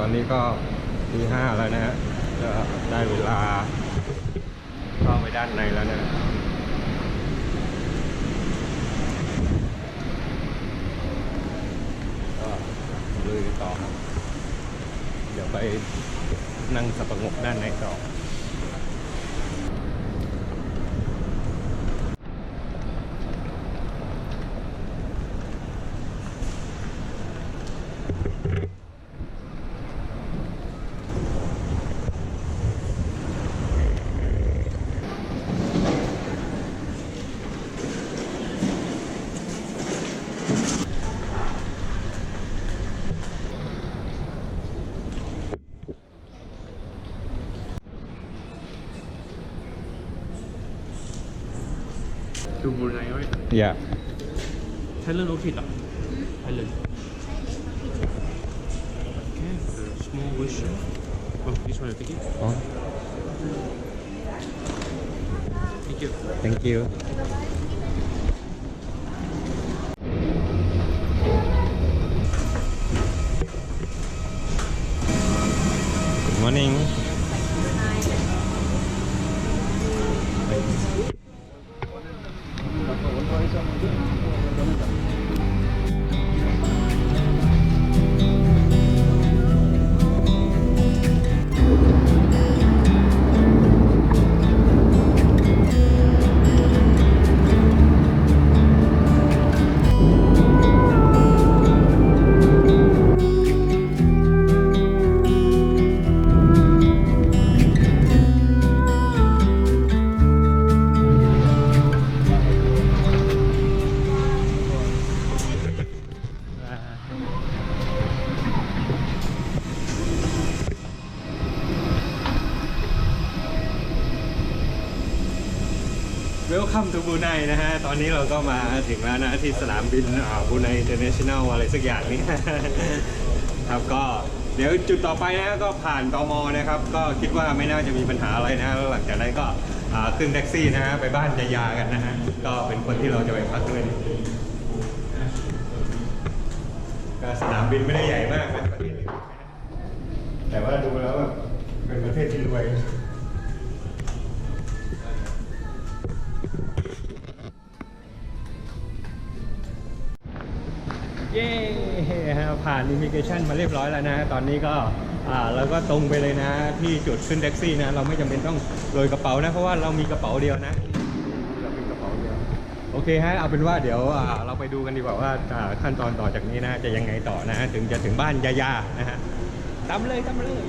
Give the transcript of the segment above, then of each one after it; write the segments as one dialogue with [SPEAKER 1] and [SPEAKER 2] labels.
[SPEAKER 1] ตอนนี้ก็ตีห้าแล้วนะฮะก็ได้เวลาเข้าไปด้านในแล้วนะก็ลุยต่อครับ เดี๋ยวไปนั่งสับประงกด้านในต่อ
[SPEAKER 2] to Brunei, right?
[SPEAKER 1] Yeah
[SPEAKER 2] Thailand okay tak? Thailand. Okay, the small version. Oh, this one I take it.
[SPEAKER 1] อ๋อ
[SPEAKER 2] Thank you.
[SPEAKER 1] thank you ไนนะฮะ ตอนนี้เราก็มาถึงแล้วนะที่สนามบินบูไนอินเตอร์เนชั่นแนลอะไรสักอย่างนี้ ครับก็เดี๋ยวจุดต่อไปนะก็ผ่านตมนะครับ ก็คิดว่าไม่น่าจะมีปัญหาอะไรนะแล้วหลังจากนั้นก็ขึ้นแท็กซี่นะฮะไปบ้านยายากันนะฮะก็เป็นคนที่เราจะไปพักด้วยก็สนามบินไม่ได้ใหญ่มากนะประเทศแต่ว่าดูแล้วเป็นประเทศที่รวย เย้ฮะผ่านอิมิเกชันมาเรียบร้อยแล้วนะ ตอนนี้ก็อ่าเราก็ตรงไปเลยนะที่จุดขึ้นแท็กซี่นะ เราไม่จำเป็นต้องโรยกระเป๋านะ เพราะว่าเรามีกระเป๋าเดียวนะเรามีกระเป๋าเดียวโอเคฮะเอาเป็นว่าเดี๋ยวอ่าเราไปดูกันดีกว่าว่าอ่าขั้นตอนต่อจากนี้นะจะยังไงต่อนะถึงจะถึงบ้านยายานะฮะตามเลยตามเลย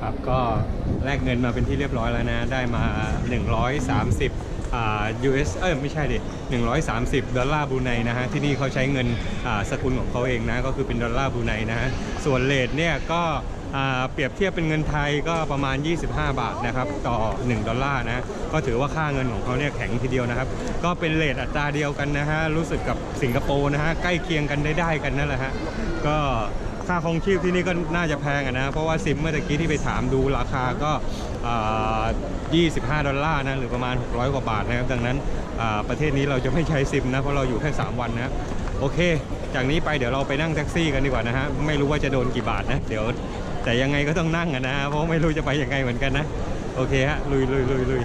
[SPEAKER 1] ครับก็แลก เงินมาเป็นที่เรียบร้อยแล้วนะ ได้มา 130อ่า US เอ้ยไม่ใช่ดิ130 ดอลลาร์บูไนนะฮะ ที่นี่เขาใช้เงินอ่าสกุลของเขาเองนะ ก็คือเป็นดอลลาร์บูไนนะฮะ ส่วนเลทเนี่ยก็อ่าเปรียบเทียบเป็นเงินไทยก็ประมาณ 25 บาทนะครับต่อ 1 ดอลลาร์นะก็ถือว่าค่าเงินของเขาเนี่ยแข็งทีเดียวนะครับ ก็เป็นเลทอัตราเดียวกันนะฮะรู้สึกกับสิงคโปร์นะฮะใกล้เคียงกันได้ได้กันนั่นแหละฮะก็ ค่าครองชีพที่นี่ก็น่าจะแพงอะนะ เพราะว่าซิมเมื่อกี้ที่ไปถามดูราคาก็ 25 ดอลลาร์นะหรือประมาณ 600 กว่าบาทนะครับ ดังนั้นประเทศนี้เราจะไม่ใช้ซิมนะ เพราะเราอยู่แค่ 3 วันนะโอเค จากนี้ไปเดี๋ยวเราไปนั่งแท็กซี่กันดีกว่านะฮะไม่รู้ว่าจะโดนกี่บาทนะเดี๋ยวแต่ยังไงก็ต้องนั่งอะนะเพราะไม่รู้จะไปยังไงเหมือนกันนะโอเคฮะลุยลุยลุยลุย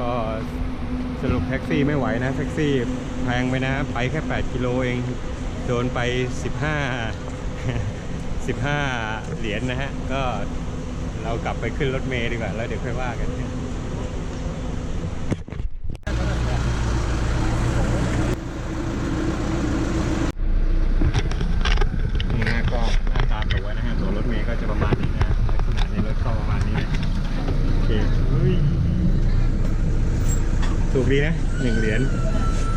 [SPEAKER 1] ก็สรุปแท็กซี่ไม่ไหวนะแท็กซี่แพงไปนะไปแค่ 8 กิโลเอง โดนไป 15 15 เหรียญนะฮะ ก็เรากลับไปขึ้นรถเมล์ดีกว่า แล้วเดี๋ยวค่อยว่ากันนะก็หน้าตาตัวนะฮะตัวรถเมล์ก็จะประมาณนี้นะลักษณะในรถก็ประมาณนี้นะโอเคเฮ้ย ถูกดีนะ หนึ่งเหรียญ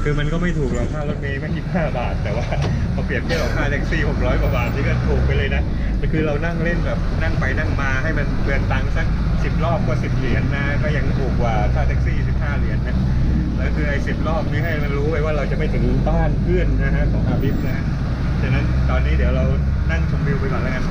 [SPEAKER 1] คือมันก็ไม่ถูกหรอกค่ารถเมล์ไม่ยี่ห้าบาท แต่ว่าพอเปรียบเทียบกับค่าแท็กซี่หกร้อยกว่าบาทนี่ก็ถูกไปเลยนะแต่คือเรานั่งเล่นแบบนั่งไปนั่งมาให้มันเบือนตังค์สักสิบรอบก็สิบเหรียญนะก็ยังถูกกว่าค่าแท็กซี่สิบห้าเหรียญนะแล้วคือไอ้สิบรอบนี้ให้มันรู้ไว้ว่าเราจะไม่ถึงบ้านเพื่อนนะฮะของอาบิฟนะฮะฉะนั้นตอนนี้เดี๋ยวเรานั่งชมวิวไปก่อนแล้วกัน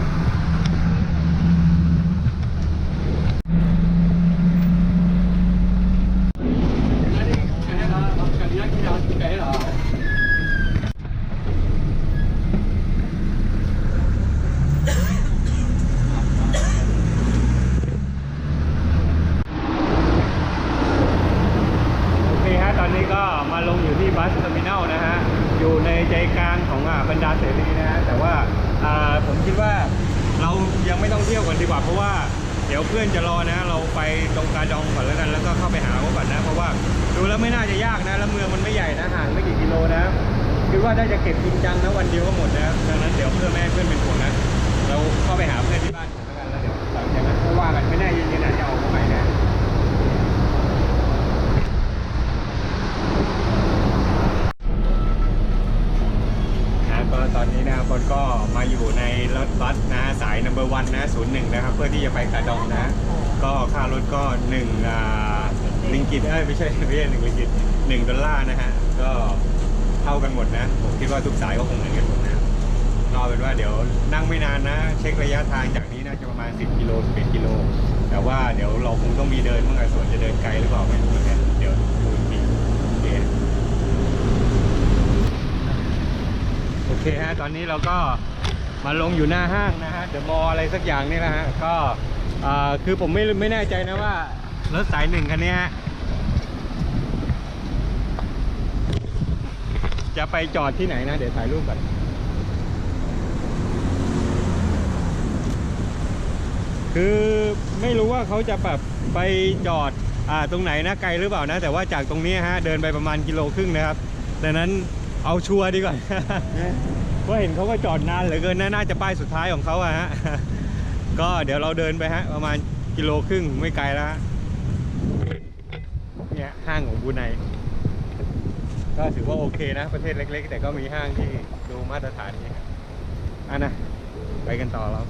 [SPEAKER 1] โอเคฮะ ตอนนี้ก็มาลงอยู่ที่บัสเทอร์มินัลนะฮะ อยู่ในใจกลางของอ่าบรรดาเสรีนะฮะ แต่ว่าอ่าผมคิดว่าเรายังไม่ต้องเที่ยวกันดีกว่า เพราะว่าเดี๋ยวเพื่อนจะรอนะ เราไปตรงกาดองก่อนแล้วกัน แล้วก็เข้าไปหาเขาก่อนนะ เพราะว่าดูแล้วไม่น่าจะยากนะ แล้วเมืองมันไม่ใหญ่นะห่างไม่กี่กิโลนะ คิดว่าได้จะเก็บจริงจังนะวันเดียวก็หมดนะดังนั้นเดี๋ยวเพื่อแม่เพื่อนเป็นห่วงนะ เราเข้าไปหาเพื่อนที่บ้านก่อนแล้วกันแล้วเดี๋ยวหลังจากนั้นก็ว่ากันไม่แน่เย็นๆอาจจะออกมาใหม่นะ นะก็ ตอนนี้นะครับคนก็มาอยู่ในรถบัสนะสายนัมเบอร์วันนะศูนย์หนึ่งนะครับ เพื่อที่จะไปกาดองนะ ก็ค่ารถก็หนึ่งอ่าลิงกิตเอ้ยไม่ใช่ไม่ใช่หนึ่งลิงกิตหนึ่งดอลลาร์นะฮะก็เท่ากันหมดนะ ผมคิดว่าทุกสายก็คงเหมือนกันหมดนะก็เอาเป็นว่าเดี๋ยวนั่งไม่นานนะ เช็คระยะทางจากนี้น่าจะประมาณ 10กิโล11กิโลแต่ว่าเดี๋ยวเราคงต้องมีเดินเมื่อไงส่วนจะเดินไกลหรือเปล่าไม่รู้เหมือนกันเดี๋ยวดูอีกทีโอเค โอ เคฮะตอนนี้เราก็มาลงอยู่หน้าห้างนะฮะเดอะมอลอะไรสักอย่างนี่แหละฮะก็คือผมไม่ไม่แน่ใจนะว่ารถสายหนึ่งคันนี้จะไปจอดที่ไหนนะ เดี๋ยวถ่ายรูปก่อนคือไม่รู้ว่าเขาจะแบบไปจอดอ่าตรงไหนนะไกลหรือเปล่านะ แต่ว่าจากตรงนี้ฮะเดินไปประมาณกิโลครึ่งนะครับดังนั้น เอาชัวร์ดีกว่าเพราะเห็นเขาก็จอดนานเหลือเกินน่าจะป้ายสุดท้ายของเขาอะฮะก็เดี๋ยวเราเดินไปฮะ ประมาณกิโลครึ่งไม่ไกลแล้วฮะเนี่ยห้างของบูไนก็ถือว่าโอเคนะ ประเทศเล็ก ๆ แต่ก็มีห้างที่ดูมาตรฐานนี้ครับอะนะ ไปกันต่อเรา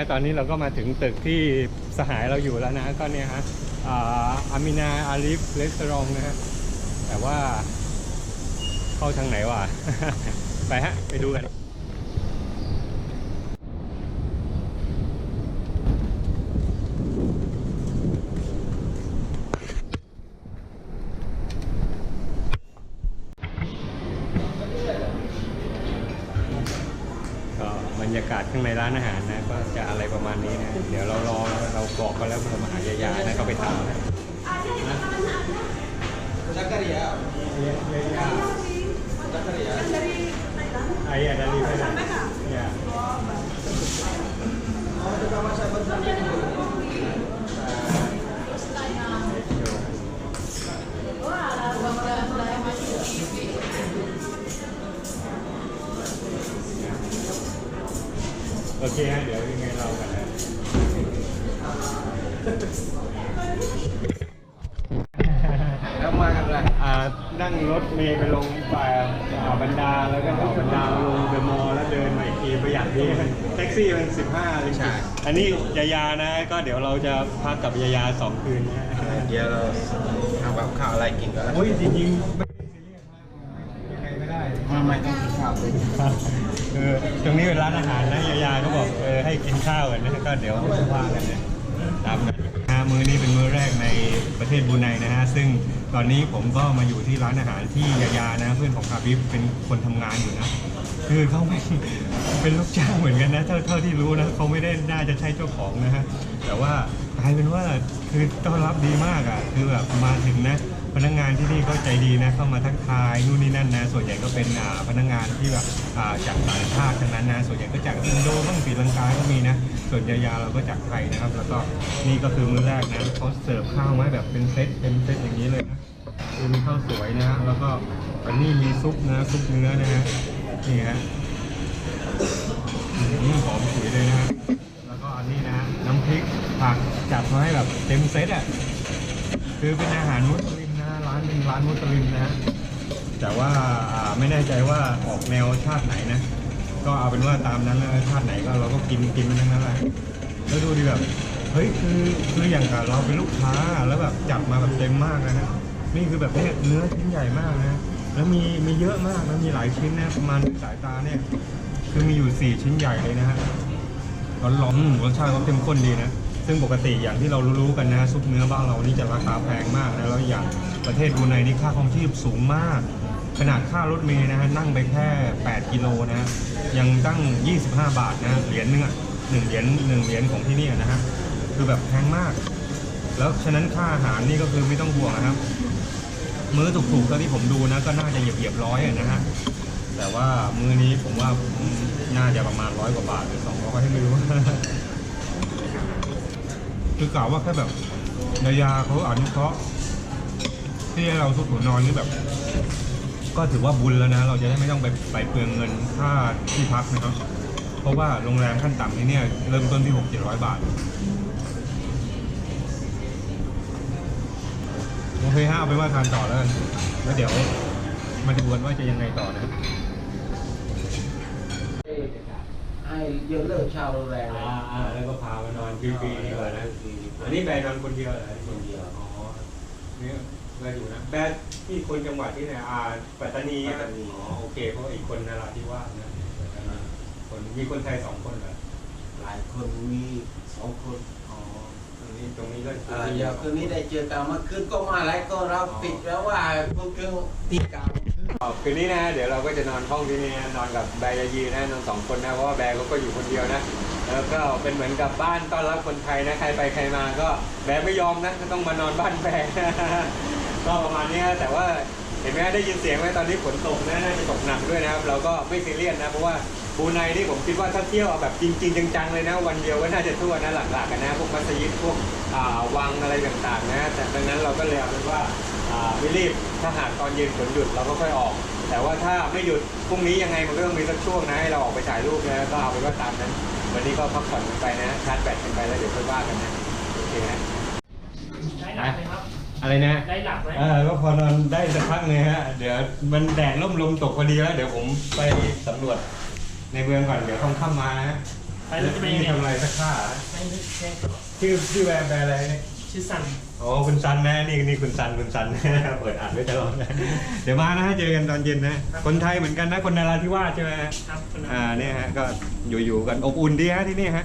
[SPEAKER 1] โอเคฮะตอนนี้เราก็มาถึงตึกที่สหายเราอยู่แล้วนะก็เนี่ยฮะอามินาอาลิฟเลสตรองนะฮะแต่ว่าเข้าทางไหนวะไปฮะ ไปดูกันก็บรรยากาศข้างในร้านอาหารนะ จะอะไรประมาณนี้นะเดี๋ยวเรารอเราบอกกันแล้วเรามาหายายานะก็ไปถามนะอะ ya dari mana ya โอเคฮะเดี๋ยวยังไง เรากันนะ
[SPEAKER 2] แล้วมากันเลย
[SPEAKER 1] อ่านั่งรถเมล์ไปลงป่าอ่าบรรดาแล้วก็ต่อบรรดาลงเดอะมอลล์แล้วเดินมาอีกทีประหยัดดีแท็กซี่มัน15เลยอันนี้ยายานะก็เดี๋ยวเราจะพักกับยายาสองคืนนะ
[SPEAKER 2] เดี๋ยวเราทำกับข้าวอะไรกินกันแล้ว
[SPEAKER 1] โอ้ยจริงๆ
[SPEAKER 2] นะ
[SPEAKER 1] ก็เดี๋ยวว่ากันนะตามกันนะมื้อนี้เป็นมื้อแรกในประเทศบูไนนะฮะซึ่งตอนนี้ผมก็มาอยู่ที่ร้านอาหารที่ยายานะ เพื่อนของคาบิบเป็นคนทำงานอยู่นะคือเขาไม่เป็นลูกจ้างเหมือนกันนะเท่าเท่าที่รู้นะเขาไม่ได้น่าจะใช่เจ้าของนะฮะแต่ว่ากลายเป็นว่าคือต้อนรับดีมากอะคือแบบมาถึงนะ พนักงานที่นี่ก็ใจดีนะเข้ามาทักทายนู่นนี่นั่นนะส่วนใหญ่ก็เป็นอ่าพนักงานที่แบบอ่าจากต่างชาติทั้งนั้นนะส่วนใหญ่ก็จากอินโดบ้างศรีลังกาก็มีนะ ส่วนยายาเราก็จากไทยนะครับ แล้วก็นี่ก็คือมื้อแรกนะเขาเสิร์ฟข้าวมาแบบเป็นเซตเป็นเซตอย่างนี้เลยนะคือมีข้าวสวยนะฮะแล้วก็อันนี้มีซุปนะซุปเนื้อนะฮะนี่ฮะอืมหอมฉุยเลยนะฮะแล้วก็อันนี้นะน้ำพริกผักจัดมาให้แบบเต็มเซตอะคือเป็นอาหารมุสลิมนะฮะร้านเป็นร้านมุสลิมนะฮะแต่ว่าไม่แน่ใจว่าออกแนวชาติไหนนะ ก็เอาเป็นว่าตามนั้นแล้วชาติไหนก็เราก็กินกินมันทั้งนั้นแหละแล้วดูดิแบบเฮ้ยคือคืออย่างกับเราเป็นลูกค้าแล้วแบบจัดมาแบบเต็มมากนะฮะนี่คือแบบเนี่ยเนื้อชิ้นใหญ่มากนะแล้วมีมีเยอะมากนะมีหลายชิ้นนะประมาณสายตาเนี่ย คือมีอยู่4ชิ้นใหญ่เลยนะฮะร้อนๆอืมรสชาติเขาเข้มข้นดีนะซึ่งปกติอย่างที่เรารู้ๆกันนะซุปเนื้อบ้านเรานี่จะราคาแพงมากนะแล้วอย่าง ประเทศบรูไนนี่ค่าครองชีพสูงมาก ขนาดค่ารถเมล์นะฮะนั่งไปแค่ 8 กิโลนะฮะยังตั้ง 25 บาทนะเหรียญหนึงอะหนึ่งเหรียญหนึ่งเหรียญของที่นี่นะฮะคือแบบแพงมาก แล้วฉะนั้นค่าอาหารนี่ก็คือไม่ต้องห่วงนะครับ มื้อถูกๆเท่าที่ผมดูนะ ก็น่าจะเหยียบเหยียบร้อยนะฮะแต่ว่ามื้อนี้ผมว่าน่าจะประมาณร้อยกว่าบาทหรือสองร้อยก็ไม่รู้คือกล่าวว่าแค่แบบนายาเขาอนุเคราะห์ ที่ให้เราทุกหัวนอนนี่แบบ ก็ถือว่าบุญแล้วนะ เราจะได้ไม่ต้องไปไปเปลืองเงินค่าที่พักนะครับ เพราะว่าโรงแรมขั้นต่ำที่เนี่ยเริ่มต้นที่หกเจ็ดร้อยบาท โอเคฮะเอาไปนว่าทานต่อแล้วกันแล้วเดี๋ยวมาดูกันว่าจะยังไงต่อนะ
[SPEAKER 3] ให้ยกเลิกเช่าโรงแรมเลย
[SPEAKER 1] อ่าแล้วก็พามานอนฟรีๆดีกว่านะอันนี้แบร์นอนคนเดียวเหรอคนเดียว อ๋อนี่แบร์อยู่นะแบร์ที่คนจังหวัดที่ไหนอ่าปัตตานีอะอ๋อโอเคเพราะว่าอีกคนนาราธิวาสนะปัตตานีคนมีคนไทยสองคนเหรอ
[SPEAKER 3] หลายคนมีสองคน
[SPEAKER 1] อ๋อตรงนี้ตรงนี้ก็
[SPEAKER 3] อ่าเดี๋ยวคืนนี้ได้เจอกันเมื่อคืนก็มาแล้วก็เราปิดแล้วว่าพวกเครื่องตีกาว
[SPEAKER 1] อ๋อคืนนี้นะเดี๋ยวเราก็จะนอนห้องที่นี่นะนอนกับแบร์ยายีนะนอนสองคนนะเพราะว่าแบร์เขาก็อยู่คนเดียวนะ แล้วก็เป็นเหมือนกับบ้านต้อนรับคนไทยนะใครไปใครมาก็แบร์ไม่ยอมนะก็ต้องมานอนบ้านแบร์ ก็ประมาณนี้แต่ว่าเห็นไหมได้ยินเสียงไหมตอนนี้ฝนตกนะน่าจะตกหนักด้วยนะครับ เราก็ไม่ซีเรียสนะเพราะว่าบูไนนี่ผมคิดว่าถ้าเที่ยวแบบจริง ๆ จังๆเลยนะ วันเดียวก็น่าจะทั่วนะหลักๆกันนะพวกมัสยิดพวกวังอะไรต่างๆนะแต่ดังนั้นเราก็เลยเอาเป็นว่าไม่รีบถ้าหากตอนเย็นฝนหยุดเราก็ค่อยออก แต่ว่าถ้าไม่หยุดพรุ่งนี้ยังไงมันก็ต้องมีสักช่วงนะให้เราออกไปถ่ายรูปนะก็เอาเป็นว่าตามนั้น วันนี้ก็พักผ่อนกันไปนะชาร์จแบตกันไปแล้วเดี๋ยวค่อยว่ากันนะโอเคนะ
[SPEAKER 4] ได้หลับไหมครับ
[SPEAKER 1] อะไรนะ
[SPEAKER 4] ได้หลับไหม
[SPEAKER 1] เออก็พอนอนได้สักพักเลยฮะ เดี๋ยวมันแดดร่มลมตกพอดีแล้ว เดี๋ยวผมไปสำรวจในเมืองก่อน เดี๋ยวค่ำๆมานะ
[SPEAKER 4] ไปแล้วจะไปยังไง
[SPEAKER 1] ทำอะไรสักข้า
[SPEAKER 4] ไม่ไม่แค่
[SPEAKER 1] ชื่อชื่อแบรนด์แบรนด์อะไรเนี่ย
[SPEAKER 4] ชื่อสัน
[SPEAKER 1] อ๋อคุณซันนะนี่นี่คุณซันคุณซัน เปิดอ่านไว้ตลอดนะเดี๋ยวมานะฮะเจอกันตอนเย็นนะ คนไทยเหมือนกันนะคนนาราธิวาสใช่ไหมฮะ
[SPEAKER 4] ครับคุณ
[SPEAKER 1] อ่าเนี่ยฮะก็อยู่ๆกันอบอุ่นดีฮะที่นี่ฮะ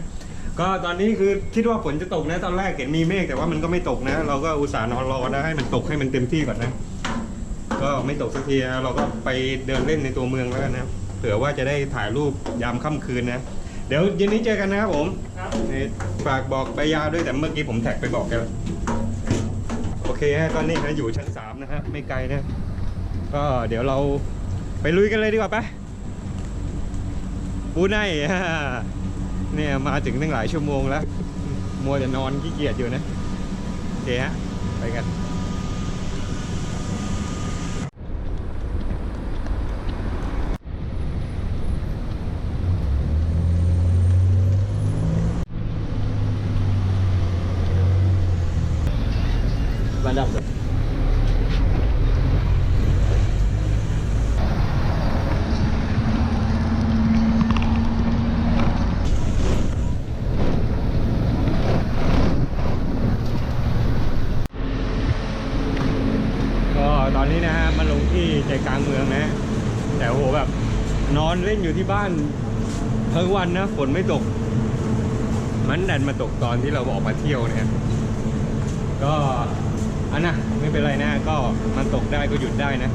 [SPEAKER 1] ก็ตอนนี้คือคิดว่าฝนจะตกนะตอนแรกเห็นมีเมฆแต่ว่ามันก็ไม่ตกนะ เราก็อุตส่าห์นอนรอนะให้มันตกให้มันเต็มที่ก่อนนะ ก็ไม่ตกสักทีนะเราก็ไปเดินเล่นในตัวเมืองแล้วกันนะเผื่อว่าจะได้ถ่ายรูปยามค่ำคืนนะ เดี๋ยวเย็นนี้เจอกันนะครับผมฝากบอกใบยาด้วยแต่เมื่อกี้ผมแท็กไปบอกแกแล้วโอเคฮะก็นี่ฮะอยู่ชั้นสามนะฮะไม่ไกลนะ ก็เดี๋ยวเราไปลุยกันเลยดีกว่าไปบูไน เนี่ยมาถึงตั้งหลายชั่วโมงแล้วมัวแต่นอนขี้เกียจอยู่นะโอเคฮะไปกัน
[SPEAKER 3] Bandar.
[SPEAKER 1] ก็ตอนนี้นะฮะมาลงที่ใจกลางเมืองนะ แต่โอ้โหแบบ นอนเล่นอยู่ที่บ้าน ทั้งวันนะฝนไม่ตก มันดันมาตกตอนที่เราออกมาเที่ยวเนี่ยก็อันนะไม่เป็นไรนะก็มันตกได้ก็หยุดได้นะ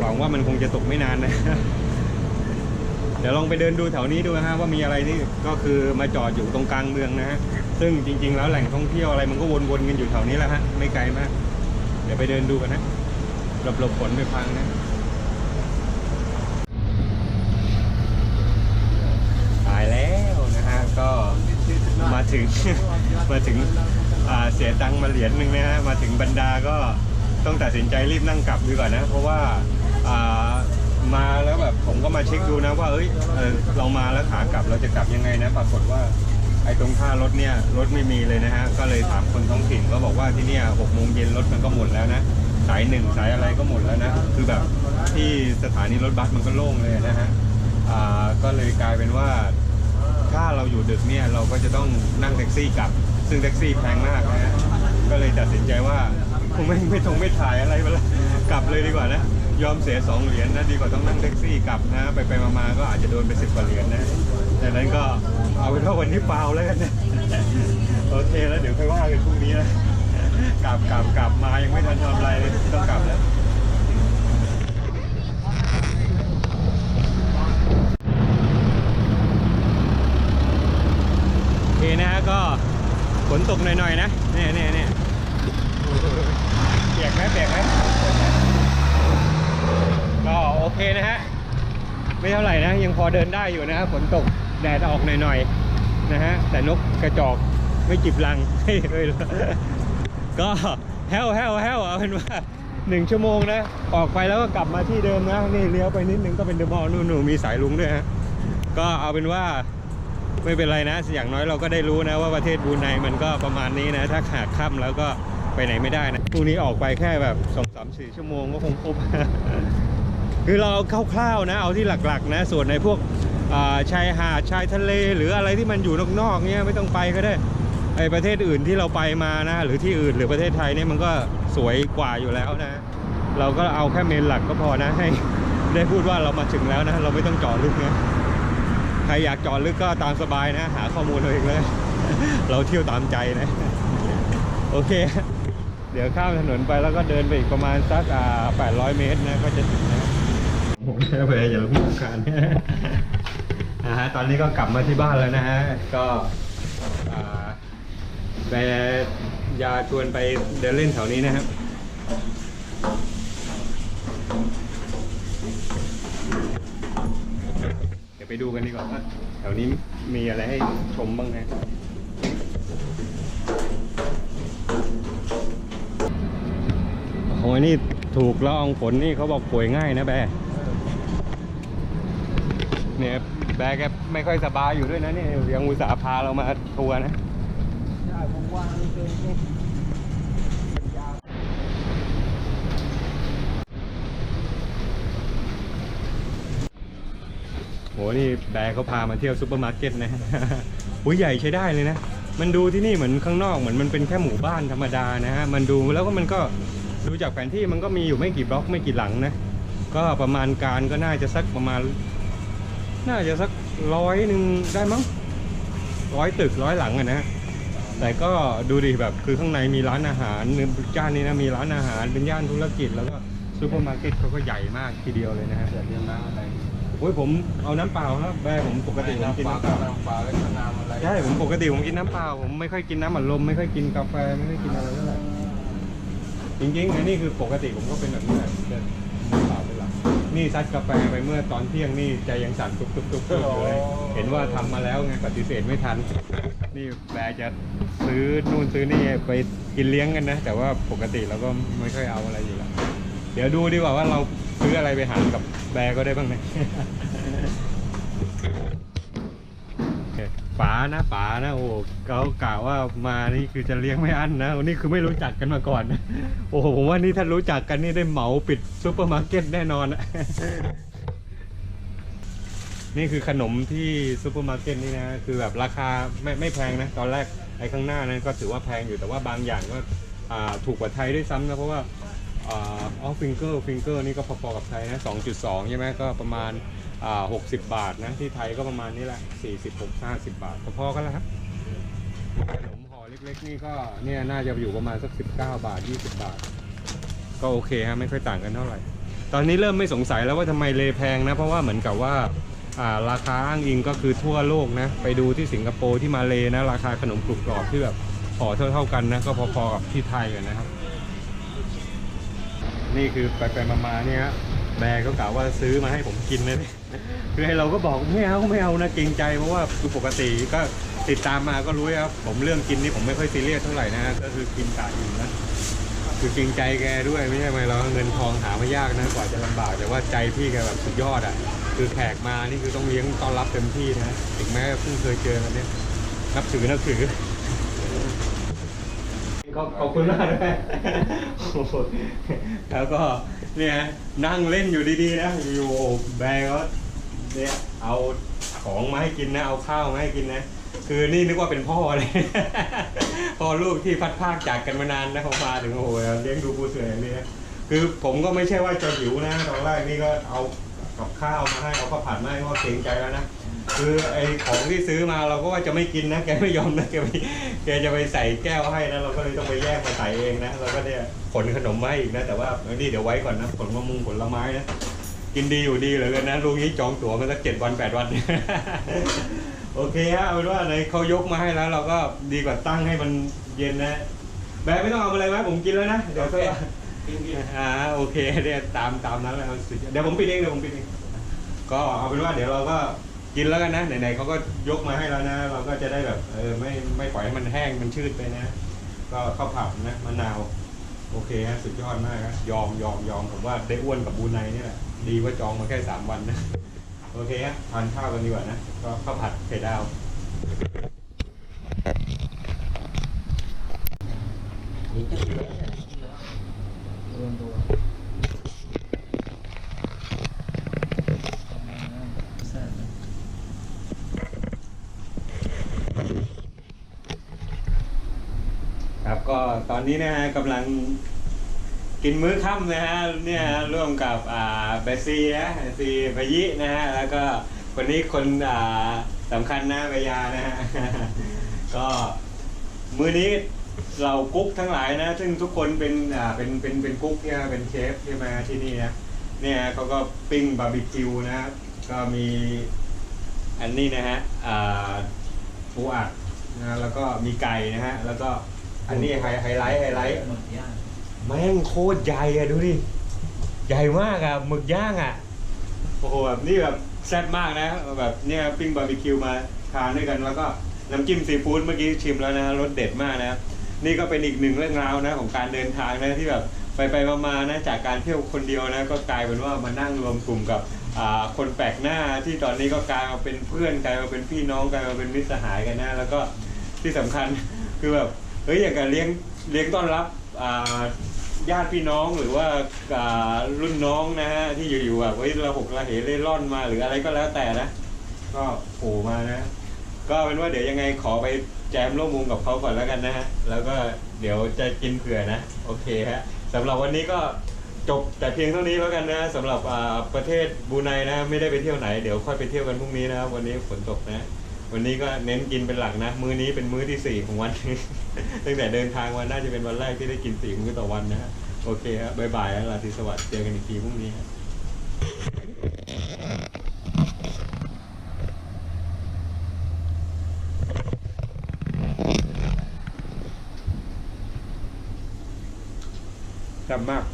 [SPEAKER 1] หวังว่ามันคงจะตกไม่นานนะเดี๋ยวลองไปเดินดูแถวนี้ดูนะฮะว่ามีอะไรที่ก็คือมาจอดอยู่ตรงกลางเมืองนะฮะซึ่งจริง ๆ แล้วแหล่งท่องเที่ยวอะไรมันก็วนๆกันอยู่แถวนี้แหละฮะไม่ไกลมาก เดี๋ยวไปเดินดูกันนะหลบหลบฝนไปพังนะ ตายแล้วนะฮะ ก็ มาถึง มาถึงเสียตังค์มาเหรียญหนึ่งนะฮะมาถึงบรรดาก็ต้องตัดสินใจรีบนั่งกลับดีกว่านะ เพราะว่าามาแล้วแบบผมก็มาเช็คดูนะว่าเอ้ยเอเรามาแล้วขากลับเราจะกลับยังไงนะปรากฏว่าไอ้ตรงท่ารถเนี่ยรถไม่มีเลยนะฮะก็เลยถามคนท้องถิ่นก็บอกว่าที่เนี่ยหกโมงเย็นรถมันก็หมดแล้วนะสายหนึ่งสายอะไรก็หมดแล้วนะคือแบบที่สถานีรถบัสมันก็โล่งเลยนะฮะก็เลยกลายเป็นว่า ถ้าเราอยู่ดึกเนี่ยเราก็จะต้องนั่งแท็กซี่กลับ ซึ่งแท็กซี่แพงมากนะฮะก็เลยตัดสินใจว่าคงไม่ไม่ทงไม่ถ่ายอะไรไปละกลับเลยดีกว่านะยอมเสียสองเหรียญนะดีกว่าต้องนั่งแท็กซี่กลับนะไปไปมามาก็อาจจะโดนไปสิบกว่าเหรียญนะดังนั้นก็เอาเป็นว่าวันนี้เปล่าแล้วกันนะโอเคแล้วเดี๋ยวค่อยว่ากันพรุ่งนี้นะกลับกลับกลับมายังไม่ทันทำอะไรเลยต้องกลับแล้ว โอเค นะฮะก็ฝนตกหน่อยๆนะเนี่ยเนี่ยเนี่ยเปียกไหมเปียกไหมก็โอเคนะฮะไม่เท่าไหร่นะยังพอเดินได้อยู่นะฮะฝนตกแดดออกหน่อยๆนะฮะแต่นกกระจอกไม่จิบรังเฮ้ยเฮ้ยก็แฮวแฮวแฮวเอาเป็นว่าหนึ่งชั่วโมงนะออกไปแล้วก็กลับมาที่เดิมนะนี่เลี้ยวไปนิดนึงก็เป็นเดอะมอลนู่นๆมีสายลุงด้วยฮะก็เอาเป็นว่า ไม่เป็นไรนะ อย่างน้อยเราก็ได้รู้นะว่าประเทศบรูไนมันก็ประมาณนี้นะ ถ้าขาดค่ำแล้วก็ไปไหนไม่ได้นะพรุ่งนี้ออกไปแค่แบบสองสามสี่ชั่วโมงก็คงครบคือเราเอาคร่าวๆนะ เอาที่หลักๆ นะ ส่วนในพวกชายหาดชายทะเล หรืออะไรที่มันอยู่นอกๆเนี้ยไม่ต้องไปก็ได้ไอประเทศอื่นที่เราไปมานะ หรือที่อื่นหรือประเทศไทยเนี่ยมันก็สวยกว่าอยู่แล้วนะ เราก็เอาแค่เมนหลักก็พอนะให้ได้พูดว่าเรามาถึงแล้วนะ เราไม่ต้องจาะลึกนะ ใครอยากจอดลึกก็ตามสบายนะ หาข้อมูลเอาเองเลย เราเที่ยวตามใจนะ โอเค เดี๋ยวข้ามถนนไปแล้วก็เดินไปอีกประมาณสักอ่า800 เมตรนะ ก็จะถึงนะผมแค่ไปอย่าพูดกันนะฮะ ตอนนี้ก็กลับมาที่บ้านแล้วนะฮะ ก็อ่าแบร์ยาชวนไปเดินเล่นแถวนี้นะครับ เไปดูกันดีกว่าว่าแถวนี้มีอะไรให้ชมบ้างนะโอ้ยนี่ถูกละอองฝนนี่เขาบอกป่วยง่ายนะแบเนี่ยแบแกไม่ค่อยสบายอยู่ด้วยนะเนี่ยยังอุตส่าห์พาเรามาทัวร์นะ
[SPEAKER 4] ได้ผมว่านี่คือนี่
[SPEAKER 1] โหนี่แบร์เขาพามาเที่ยวซูเปอร์มาร์เก็ตนะอุ้ยใหญ่ใช้ได้เลยนะ มันดูที่นี่เหมือนข้างนอกเหมือนมันเป็นแค่หมู่บ้านธรรมดานะฮะ มันดูแล้วก็มันก็ดูจากแผนที่มันก็มีอยู่ไม่กี่บล็อกไม่กี่หลังนะ ก็ประมาณการก็น่าจะสักประมาณ น่าจะสักร้อยหนึ่งได้มั้งร้อยตึกร้อยหลังอะนะ แต่ก็ดูดิแบบคือข้างในมีร้านอาหารย่านนี้นะมีร้านอาหารเป็นย่านธุรกิจแล้วก็ซูเปอร์มาร์เก็ตเขาก็ใหญ่มากทีเดียวเลยนะฮะ
[SPEAKER 3] เรียนน้ำอะไร
[SPEAKER 1] โอ้ยผมเอาน้ำเปล่าครับแม่ผมปกติผมกินน้ำเปล่า
[SPEAKER 3] น้ำปลาแล้วก็น้ำอะไร
[SPEAKER 1] ใช่ผมปกติผมกินน้ำเปล่าผมไม่ค่อยกินน้ำอัดลมไม่ค่อยกินกาแฟไม่ค่อยกินอะไรเท่าไหร่จริงๆอันนี้คือปกติผมก็เป็นแบบนี้แหละเดินน้ำเปล่าเป็นหลักนี่ซัดกาแฟไปเมื่อตอนเที่ยงนี่ใจยังสั่นตุบตุ๊บตุ๊บตุ๊บอยู่เลยเห็นว่าทำมาแล้วไงปฏิเสธไม่ทัน นี่แบร์จะซื้อนู่นซื้อนี่ไปกินเลี้ยงกันนะ แต่ว่าปกติเราก็ไม่ค่อยเอาอะไรอยู่แล้ว เดี๋ยวดูดีกว่าว่าเราซื้ออะไรไปหารกับแบร์ก็ได้บ้างนะป๋านะป๋านะโอ้เขากล่าวว่ามานี่คือจะเลี้ยงไม่อั้นนะนนี้คือไม่รู้จักกันมาก่อนนะโอ้โหผมว่านี่ถ้ารู้จักกันนี่ได้เหมาปิดซูเปอร์มาร์เก็ตแน่นอนอะนี่คือขนมที่ซูเปอร์มาร์เก็ตนี่นะคือแบบราคาไม่ไม่แพงนะ ตอนแรกไอ้ข้างหน้านั้นก็ถือว่าแพงอยู่แต่ว่าบางอย่างก็ถูกกว่าไทยด้วยซ้ำนะเพราะว่า ออฟฟิงเกอร์ฟิงเกอร์นี่ก็พอๆกับไทยนะ2.2 ใช่ไหมก็ประมาณอ่า60 บาทนะ ที่ไทยก็ประมาณนี้แหละ 46 50 บาทพอๆกันแล้วครับขนมห่อเล็กๆ นี่ก็เนี่ยน่าจะอยู่ประมาณสัก 19 บาท 20 บาท ก็โอเคฮะไม่ค่อยต่างกันเท่าไหร่ ตอนนี้เริ่มไม่สงสัยแล้วว่าทำไมเลแพงนะ เพราะว่าเหมือนกับว่าอ่าราคาอ้างอิงก็คือทั่วโลกนะ ไปดูที่สิงคโปร์ที่มาเลนะ ราคาขนมกรุบกรอบที่แบบห่อเท่าๆกันนะก็พอๆกับที่ไทยกันนะครับ นี่คือไปไปมามาเนี่ยแบร์ก็กล่าวว่าซื้อมาให้ผมกินนะเนี่ยคือให้เราก็บอกไม่เอาไม่เอานะเกรงใจเพราะว่าคือปกติก็ติดตามมาก็รู้ครับผมเรื่องกินนี่ผมไม่ค่อยซีเรียสเท่าไหร่นะก็คือกินกะอยู่นะคือเกรงใจแกด้วยไม่ใช่ไหมเราเงินทองหาไม่ยากนะกว่าจะลำบากแต่ว่าใจพี่แกแบบสุดยอดอะ คือแขกมานี่คือต้องเลี้ยงต้อนรับเต็มที่นะถึงแม้เพิ่งเคยเจอกันเนี่ยนับถือนับถือ ขอบขอบคุณมากด้วยแล้วก็เนี่ยนั่งเล่นอยู่ดีๆนะอยู่แบงก็เนี่ยเอาของมาให้กินนะ เอาข้าวมาให้กินนะ คือนี่นึกว่าเป็นพ่อเลยพ่อลูกที่พัดพากจากกันมานานนะเขามาถึงโอ้โหเลี้ยงดูปูเสืออย่างนี้นะคือผมก็ไม่ใช่ว่าจะหิวนะตอนแรกนี่ก็เอากับข้าวมาให้เอาข้าวผัดมาให้เพราะเกรงใจแล้วนะ คือไอของที่ซื้อมาเราก็ว่าจะไม่กินนะแกไม่ยอมนะแกไปแกจะไปใส่แก้วให้นะเราก็เลยต้องไปแยกมาใส่เองนะเราก็เนี่ยขนขนมมาให้อีกนะแต่ว่าเออนี่เดี๋ยวไว้ก่อนนะผลมะมุงผลไม้นะกินดีอยู่ดีเหลยนะลุงนี้จองตั๋วมาสักเจ็ดวันแปดวันโอเคฮะเอาเป็นว่าในเขายกมาให้แล้ว เราก็ดีกว่าตั้งให้มันเย็นนะแบร์ไม่ต้องเอาอะไรมาผมกินแล้วนะเดี๋ยวก็อ่าโอเคเนี่ยตามตามนั้นแล้วสุดยอดเดี๋ยวผมปิดเองเดี๋ยวผมปิดเองก็เอาเป็นว่าเดี๋ยวเราก็ กินแล้วกันนะไหนๆเขาก็ยกมาให้แล้วนะ เราก็จะได้แบบเออไม่ไม่ปล่อยให้มันแห้งมันชืดไปนะ ก็ข้าวผัดนะมะนาว โอเคฮะสุดยอดมากครับยอมยอมยอมผมว่าได้อ้วนกับบูไนนี่แหละดีว่าจองมาแค่สามวันนะโอเคฮะทานข้าวกันดีกว่านะก็ข้าวผัดไข่ดาว
[SPEAKER 3] นี่จะเหลือ
[SPEAKER 4] รวมตัว
[SPEAKER 1] ครับก็ ตอนนี้นะฮะกำลังกินมื้อค่ำนะฮะเนี่ยฮะร่วมกับอ่าเบสซีนะเบสซีพยินะฮะแล้วก็คนนี้คนอ่าสำคัญนะเบยานะฮะก็มื้อนี้เรากุ๊กทั้งหลายนะ ซึ่งทุกคนเป็นอ่าเป็นเป็นเป็นกุ๊กเนี่ยเป็นเชฟที่มาที่นี่นะเนี่ยเขาก็ปิ้งบาร์บีคิวนะก็มีอันนี้นะฮะอ่าปูอัดนะแล้วก็มีไก่นะฮะแล้วก็ อันนี้ไฮไฮไลท์ไฮไลท์
[SPEAKER 3] หมึกย่าง
[SPEAKER 1] แม่งโคตรใหญ่อะดูดิใหญ่มากอะหมึกย่างอะโอ้โหแบบนี่แบบแซ่บมากนะ แบบเนี่ยปิ้งบาร์บีคิวมาทานด้วยกันแล้วก็น้ำจิ้มซีฟู้ดเมื่อกี้ชิมแล้วนะรสเด็ดมากนะ นี่ก็เป็นอีกหนึ่งเรื่องราวนะของการเดินทางนะที่แบบไปไปๆมาๆนะจากการเที่ยวคนเดียวนะก็กลายเป็นว่ามานั่งรวมกลุ่มกับอ่าคนแปลกหน้าที่ตอนนี้ก็กลายมาเป็นเพื่อนกลายมาเป็นพี่น้องกลายมาเป็นมิตรสหายกันนะแล้วก็ที่สำคัญคือแบบ เฮ้ยอย่างกับเลี้ยงเลี้ยงต้อนรับอ่าญาติพี่น้องหรือว่าอ่ารุ่นน้องนะฮะที่อยู่ๆแบบเฮ้ยเราหกระเหเล่ร่อนมาหรืออะไรก็แล้วแต่นะ ก็โผล่มานะ ก็เป็นว่าเดี๋ยวยังไงขอไปแจมร่วมวงกับเขาก่อนแล้วกันนะฮะแล้วก็เดี๋ยวจะกินเผื่อนะโอเคฮะสำหรับวันนี้ก็จบแต่เพียงเท่านี้แล้วกันนะสำหรับอ่าประเทศบรูไนนะไม่ได้ไปเที่ยวไหนเดี๋ยวค่อยไปเที่ยวกันพรุ่งนี้นะวันนี้ฝนตกนะ วันนี้ก็เน้นกินเป็นหลักนะ มื้อนี้เป็นมื้อที่สี่ของวันตั้งแต่เดินทางมาน่าจะเป็นวันแรกที่ได้กินสี่มื้อต่อวันนะฮะโอเคครับบ๊ายบายแล้วราตรีสวัสดิ์เจอกันอีกทีพรุ่งนี้ครับจำมาก